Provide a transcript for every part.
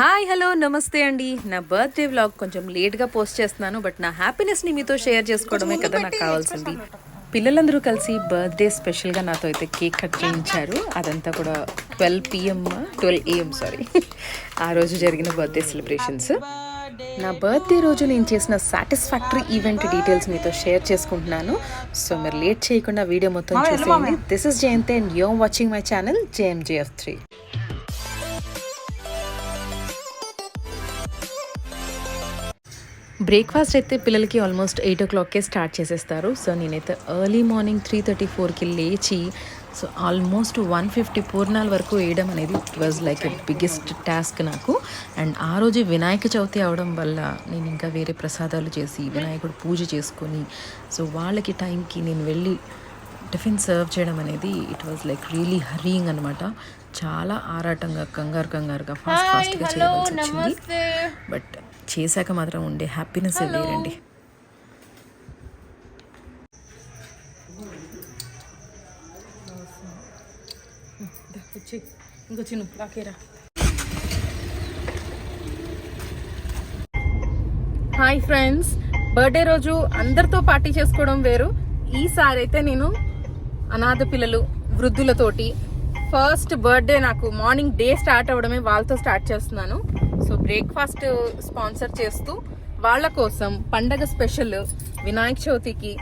Hi hello నమస్తే అండి. నా బర్త్డే వ్లాగ్ కొంచెం లేట్గా పోస్ట్ చేస్తున్నాను బట్ నా హ్యాపీనెస్ని మీతో షేర్ చేసుకోవడమే కదా నాకు కావాల్సింది. పిల్లలందరూ కలిసి బర్త్డే స్పెషల్గా నాతో అయితే కేక్ కట్ చేయించారు. అదంతా కూడా twelve PM twelve AM sorry. ఆ రోజు జరిగిన బర్త్డే సెలబ్రేషన్స్. నా బర్త్డే రోజు నేను చేసిన సాటిస్ఫాక్టరీ ఈవెంట్ డీటెయిల్స్ మీతో షేర్ చేసుకుంటున్నాను. సో మీరు లేట్ చేయకుండా వీడియో మొత్తం చూసేయండి. This is Jayanthe and you're watching my channel JMJF three breakfast అయితే పిల్లలకి ఆల్మోస్ట్ ఎయిట్ ఓ క్లాక్కే స్టార్ట్ చేసేస్తారు. సో నేనైతే ఎర్లీ మార్నింగ్ త్రీ థర్టీ ఫోర్కి లేచి సో ఆల్మోస్ట్ వన్ ఫిఫ్టీ పూర్ణాల వరకు వేయడం అనేది it was like a biggest task నాకు. అండ్ ఆ రోజు వినాయక చవితి అవడం వల్ల నేను ఇంకా వేరే ప్రసాదాలు చేసి వినాయకుడు పూజ చేసుకొని సో వాళ్ళకి టైంకి నేను వెళ్ళి టిఫిన్ సర్వ్ చేయడం అనేది it was like really hurrying అనమాట చాలా ఆరాటంగా కంగారు కంగారుగా ఫాస్ట్ ఫాస్ట్గా చేయవలసి వచ్చింది. బట్ చేశాక మాత్రం ఉండే హ్యాపీనెస్ వేరండి. ఇంకో చిన్న లాకేరా. హాయ్ ఫ్రెండ్స్ బర్త్డే రోజు అందరితో పార్టీ చేసుకోవడం వేరు. ఈసారి అయితే నేను అనాథ పిల్లలు వృద్ధులతోటి ఫస్ట్ బర్త్డే నాకు మార్నింగ్ డే స్టార్ట్ అవ్వడమే వాళ్ళతో స్టార్ట్ చేస్తున్నాను. సో బ్రేక్ఫాస్ట్ స్పాన్సర్ చేస్తూ వాళ్ళ కోసం పండగ స్పెషల్ వినాయక చవితికి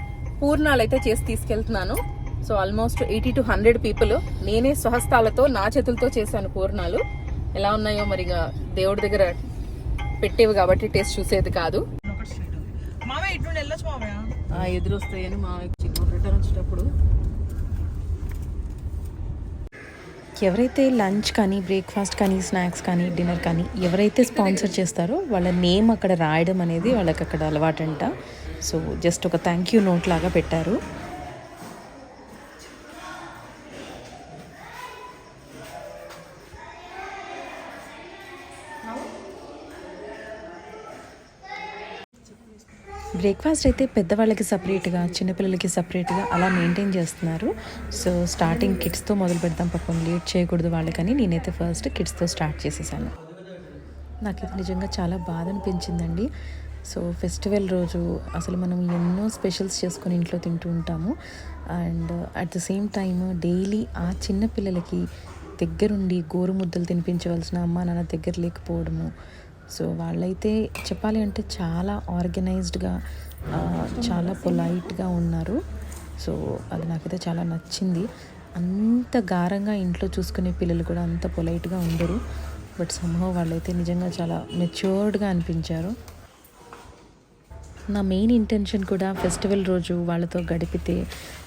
పూర్ణాలు అయితే చేసి తీసుకెళ్తున్నాను. So almost eighty to hundred people నేనే స్వహస్తాలతో నా చేతులతో చేశాను పూర్ణాలు. ఎలా ఉన్నాయో మరిగా దేవుడి దగ్గర పెట్టేవి కాబట్టి టేస్ట్ చూసేది కాదు. ఎదురు వస్తాయని మా రిటర్న్ వచ్చేటప్పుడు. ఎవరైతే లంచ్ కానీ బ్రేక్ఫాస్ట్ కానీ స్నాక్స్ కానీ డిన్నర్ కానీ ఎవరైతే స్పాన్సర్ చేస్తారో వాళ్ళ నేమ్ అక్కడ రాయడం అనేది వాళ్ళకి అక్కడ అలవాటంట. సో జస్ట్ ఒక థ్యాంక్ యూ నోట్ లాగా పెట్టారు. బ్రేక్ఫాస్ట్ అయితే పెద్దవాళ్ళకి సపరేట్గా చిన్నపిల్లలకి సపరేట్గా అలా మెయింటైన్ చేస్తున్నారు. సో స్టార్టింగ్ కిడ్స్తో మొదలు పెడతాం పాపం. లేట్ చేయకూడదు వాళ్ళకని నేనైతే ఫస్ట్ కిడ్స్తో స్టార్ట్ చేసేసాను. నాకు ఇది నిజంగా చాలా బాధ అనిపించిందండి. సో ఫెస్టివల్ రోజు అసలు మనం ఎన్నో స్పెషల్స్ చేసుకొని ఇంట్లో తింటూ ఉంటాము. And at the same time daily ఆ చిన్న పిల్లలకి దగ్గరుండి గోరు ముద్దలు తినిపించవలసిన అమ్మ నాన్న దగ్గర లేకపోవడము సో వాళ్ళైతే చెప్పాలి అంటే చాలా ఆర్గనైజ్డ్గా చాలా పొలైట్గా ఉన్నారు. సో అది నాకైతే చాలా నచ్చింది. అంత గారంగా ఇంట్లో చూసుకునే పిల్లలు కూడా అంత పొలైట్గా ఉండరు. బట్ సంభవం వాళ్ళైతే నిజంగా చాలా మెచ్యూర్డ్గా అనిపించారు. నా మెయిన్ ఇంటెన్షన్ కూడా ఫెస్టివల్ రోజు వాళ్ళతో గడిపితే.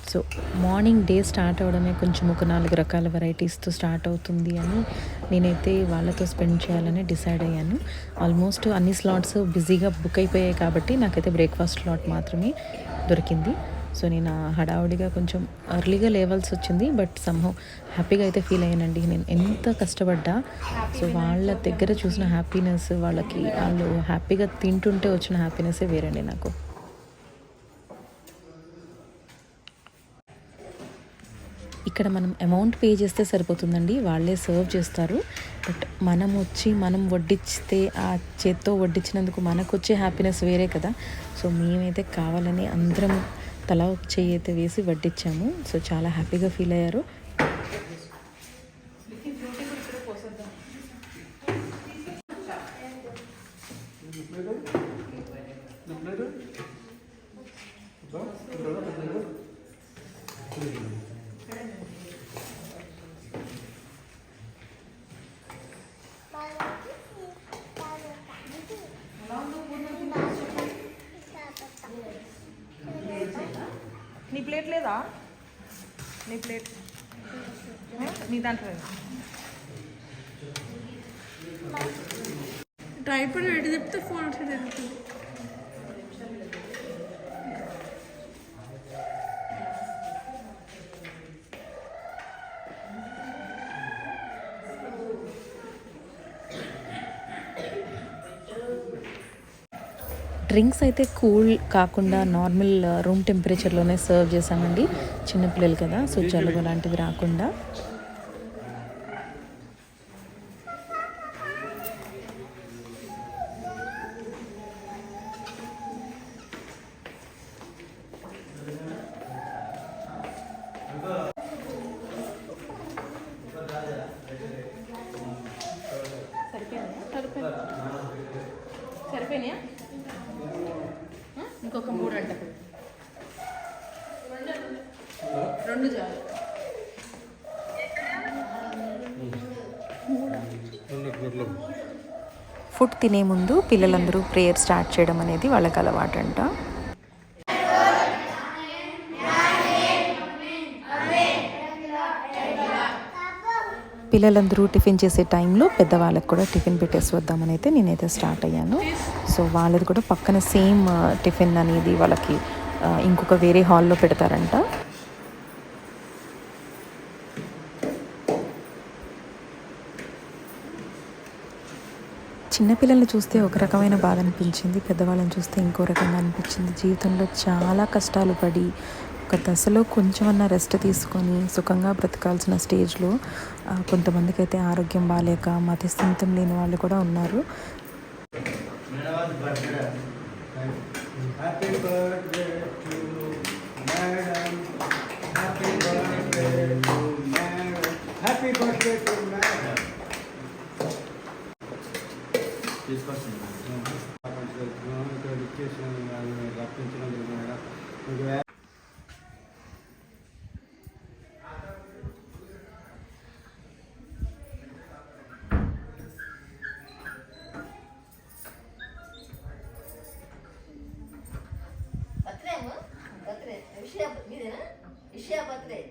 సో మార్నింగ్ డే స్టార్ట్ అవడమే కొంచెం ఒక నాలుగు రకాల వెరైటీస్తో స్టార్ట్ అవుతుంది అని నేనైతే వాళ్ళతో స్పెండ్ చేయాలని డిసైడ్ అయ్యాను. ఆల్మోస్ట్ అన్ని స్లాట్స్ బిజీగా బుక్ అయిపోయాయి కాబట్టి నాకైతే బ్రేక్ఫాస్ట్ స్లాట్ మాత్రమే దొరికింది. సో నేను హడావుడిగా కొంచెం ఎర్లీగా లేవాల్సి వచ్చింది బట్ సంహవ్ హ్యాపీగా అయితే ఫీల్ అయ్యానండి. నేను ఎంత కష్టపడ్డా సో వాళ్ళ దగ్గర చూసిన హ్యాపీనెస్ వాళ్ళకి వాళ్ళు హ్యాపీగా తింటుంటే వచ్చిన హ్యాపీనెస్సే వేరండి నాకు. ఇక్కడ మనం అమౌంట్ పే చేస్తే సరిపోతుందండి వాళ్ళే సర్వ్ చేస్తారు. బట్ మనం వచ్చి మనం వడ్డిస్తే ఆ చేత్తో వడ్డించినందుకు మనకు వచ్చే హ్యాపీనెస్ వేరే కదా. సో మేమైతే కావాలని అందరం తలా ఒక చెయ్యి అయితే వేసి వడ్డించాము సో చాలా హ్యాపీగా ఫీల్ అయ్యారు నీ ప్లేట్ లేదా? నీ ప్లేట్. నీ దాంట్లో లేదా? ట్రైపాడ్ పెట్టి చెప్తే ఫోన్ వచ్చి డ్రింక్స్ అయితే కూల్ కాకుండా నార్మల్ రూమ్ టెంపరేచర్లోనే సర్వ్ చేసామండి చిన్నపిల్లలు కదా సో జలుబు లాంటివి రాకుండా. సరిపోయినాయా ఇంకొక మూడు అంట. రెండు చాలు. ఫుడ్ తినే ముందు పిల్లలందరూ ప్రేయర్ స్టార్ట్ చేయడం అనేది వాళ్ళకి అలవాటంట. పిల్లలందరూ టిఫిన్ చేసే టైంలో పెద్దవాళ్ళకి కూడా టిఫిన్ పెట్టేసి వద్దామని అయితే నేనైతే స్టార్ట్ అయ్యాను. సో వాళ్ళది కూడా పక్కన సేమ్ టిఫిన్ అనేది వాళ్ళకి ఇంకొక వేరే హాల్లో పెడతారంట. చిన్నపిల్లల్ని చూస్తే ఒక రకమైన బాధ అనిపించింది. పెద్దవాళ్ళని చూస్తే ఇంకో రకంగా అనిపించింది. జీవితంలో చాలా కష్టాలు పడి ఒక దశలో కొంచెమన్నా రెస్ట్ తీసుకొని సుఖంగా బ్రతకాల్సిన స్టేజ్లో కొంతమందికి అయితే ఆరోగ్యం బాగాలేక మతిస్థిమితం లేని వాళ్ళు కూడా ఉన్నారు. Happy birthday to 对不对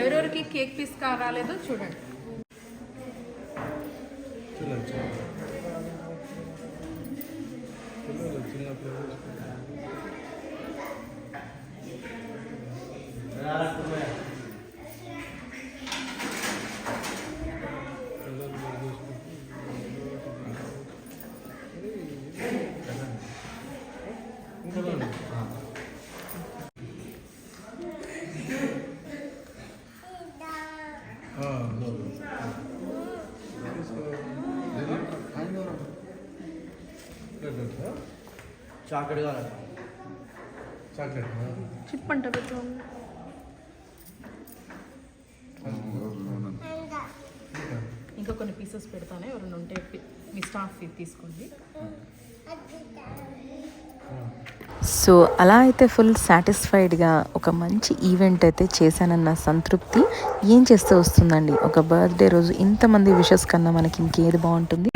ఎవరెవరికి కేక్ పీస్ రాలేదో చూడండి. కావాలి. చాక్లెట్ చిప్ అంట పెట్టు. ఇంకా కొన్ని పీసెస్ పెడతానే ఎవరైనా ఉంటే మీ స్టాఫ్ తీసుకోండి. సో అలా అయితే ఫుల్ సాటిస్ఫైడ్గా ఒక మంచి ఈవెంట్ అయితే చేశానన్న సంతృప్తి ఏం చేస్తే వస్తుందండి? ఒక బర్త్డే రోజు ఇంతమంది విషెస్ కన్నా మనకి ఇంకేది బాగుంటుంది?